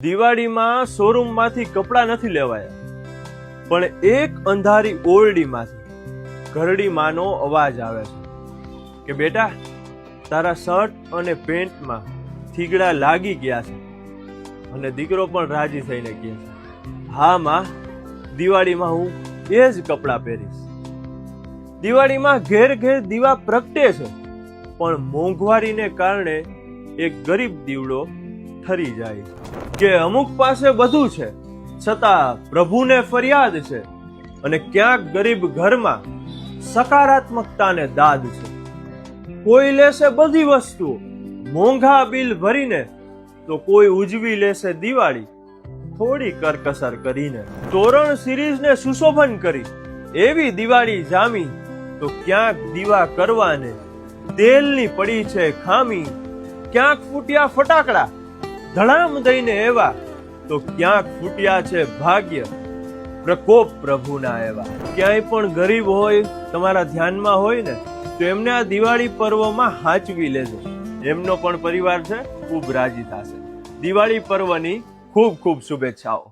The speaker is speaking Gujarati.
દિવાળીમાં શોરૂમમાંથી કપડાં નથી લેવાયા. પણ એક અંધારી ઓરડીમાંથી ઘરડી માનો અવાજ આવે છે કે, બેટા, તારા શર્ટ અને પેન્ટમાં થીગડા લાગી ગયા છે અને દીકરો પણ રાજી થઈને કહે છે. હા, માં, દિવાળીમાં હું એ જ કપડાં પહેરીશ. દિવાળીમાં ઘેર ઘેર દીવા પ્રગટે છે, પણ મોંઘવારીને કારણે એક ગરીબ દીવડો ઠરી જાય. કે અમુક પાસે બધું છે, છતાં પ્રભુને ફરિયાદ છે અને ક્યાંક ગરીબ ઘરમાં સકારાત્મકતાને દાદ છે. કોઈ લેશે બધી વસ્તુઓ મોંઘા બિલ ભરીને, તો કોઈ ઉજવી લેશે દિવાળી, થોડી કરકસર કરીને. તોરણ સિરીઝને સુશોભન કરી, એવી દિવાળી જામી, તો ક્યાંક દીવા કરવાને, તેલની પડી છે ખામી, ક્યાંક ફૂટ્યા ફટાકડા ધડામ દઈને એવા, તો ક્યાંક ફૂટ્યા છે ભાગ્ય. પ્રકોપ પ્રભુના એવા. ક્યાંય પણ ગરીબ હોય, તમારા ધ્યાનમાં હોય ને, તો એમને આ દિવાળી પર્વમાં હાચવી લેજો. એમનો પણ પરિવાર છે, ખૂબ રાજી થશે. દિવાળી પર્વની ખૂબ ખૂબ શુભેચ્છાઓ.